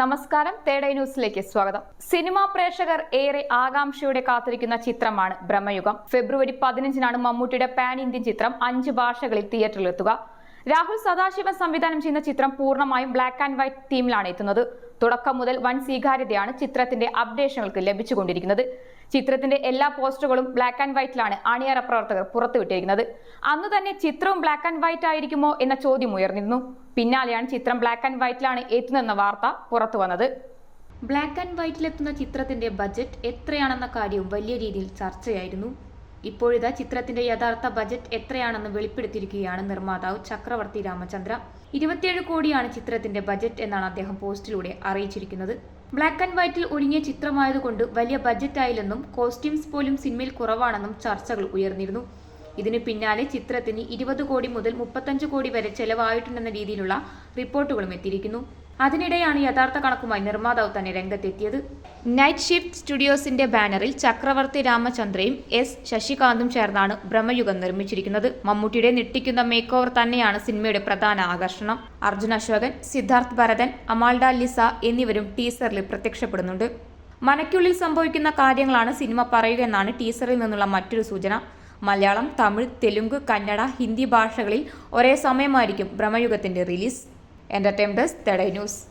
നമസ്കാരം. തേടൈ ന്യൂസിലേക്ക് സ്വാഗതം. സിനിമാ പ്രേക്ഷകർ ഏറെ ആകാംക്ഷയോടെ കാത്തിരിക്കുന്ന ചിത്രമാണ് ബ്രഹ്മയുഗം. ഫെബ്രുവരി പതിനഞ്ചിനാണ് മമ്മൂട്ടിയുടെ പാൻ ഇന്ത്യൻ ചിത്രം അഞ്ച് ഭാഷകളിൽ തിയേറ്ററിലെത്തുക. രാഹുൽ സദാശിവൻ സംവിധാനം ചെയ്യുന്ന ചിത്രം പൂർണമായും ബ്ലാക്ക് ആൻഡ് വൈറ്റ് തീമിലാണ് എത്തുന്നത്. തുടക്കം മുതൽ വൻ സ്വീകാര്യതയാണ് ചിത്രത്തിന്റെ അപ്ഡേഷനുകൾക്ക് ലഭിച്ചുകൊണ്ടിരിക്കുന്നത്. ചിത്രത്തിന്റെ എല്ലാ പോസ്റ്ററുകളും ബ്ലാക്ക് ആൻഡ് വൈറ്റിലാണ് അണിയറ പ്രവർത്തകർ പുറത്തുവിട്ടിരിക്കുന്നത്. അന്ന് തന്നെ ചിത്രവും ബ്ലാക്ക് ആൻഡ് വൈറ്റ് ആയിരിക്കുമോ എന്ന ചോദ്യം ഉയർന്നിരുന്നു. പിന്നാലെയാണ് ചിത്രം ബ്ലാക്ക് ആൻഡ് വൈറ്റിലാണ് എത്തുന്നതെന്ന വാർത്ത പുറത്തു വന്നത്. ബ്ലാക്ക് ആൻഡ് വൈറ്റിലെത്തുന്ന ചിത്രത്തിന്റെ ബജറ്റ് എത്രയാണെന്ന കാര്യവും വലിയ രീതിയിൽ ചർച്ചയായിരുന്നു. ഇപ്പോഴിതാ ചിത്രത്തിന്റെ യഥാർത്ഥ ബജറ്റ് എത്രയാണെന്ന് വെളിപ്പെടുത്തിയിരിക്കുകയാണ് നിർമ്മാതാവ് ചക്രവർത്തി രാമചന്ദ്ര. ഇരുപത്തിയേഴ് കോടിയാണ് ചിത്രത്തിന്റെ ബജറ്റ് എന്നാണ് അദ്ദേഹം പോസ്റ്റിലൂടെ അറിയിച്ചിരിക്കുന്നത്. ബ്ലാക്ക് ആൻഡ് വൈറ്റിൽ ഒഴുങ്ങിയ ചിത്രമായതുകൊണ്ട് വലിയ ബജറ്റ് ആയില്ലെന്നും കോസ്റ്റ്യൂംസ് പോലും സിനിമയിൽ കുറവാണെന്നും ചർച്ചകൾ ഉയർന്നിരുന്നു. ഇതിന് പിന്നാലെ ചിത്രത്തിന് ഇരുപത് കോടി മുതൽ മുപ്പത്തഞ്ച് കോടി വരെ ചെലവായിട്ടുണ്ടെന്ന രീതിയിലുള്ള റിപ്പോർട്ടുകളും എത്തിയിരിക്കുന്നു. അതിനിടെയാണ് യഥാർത്ഥ കണക്കുമായി നിർമ്മാതാവ് തന്നെ രംഗത്തെത്തിയത്. നൈറ്റ് ഷിഫ്റ്റ് സ്റ്റുഡിയോസിന്റെ ബാനറിൽ ചക്രവർത്തി രാമചന്ദ്രയും എസ് ശശികാന്തും ചേർന്നാണ് ബ്രഹ്മയുഗം നിർമ്മിച്ചിരിക്കുന്നത്. മമ്മൂട്ടിയുടെ ഞെട്ടിക്കുന്ന മേക്ക് ഓവർ തന്നെയാണ് സിനിമയുടെ പ്രധാന ആകർഷണം. അർജുൻ അശോകൻ സിദ്ധാർത്ഥ് ഭരതൻ അമാൽഡ ലിസ എന്നിവരും ടീസറിൽ പ്രത്യക്ഷപ്പെടുന്നുണ്ട്. മനയ്ക്കുള്ളിൽ സംഭവിക്കുന്ന കാര്യങ്ങളാണ് സിനിമ പറയുക എന്നാണ് ടീസറിൽ നിന്നുള്ള മറ്റൊരു സൂചന. മലയാളം തമിഴ് തെലുങ്ക് കന്നഡ ഹിന്ദി ഭാഷകളിൽ ഒരേ സമയമായിരിക്കും ബ്രഹ്മയുഗത്തിന്റെ release and attempt that I News.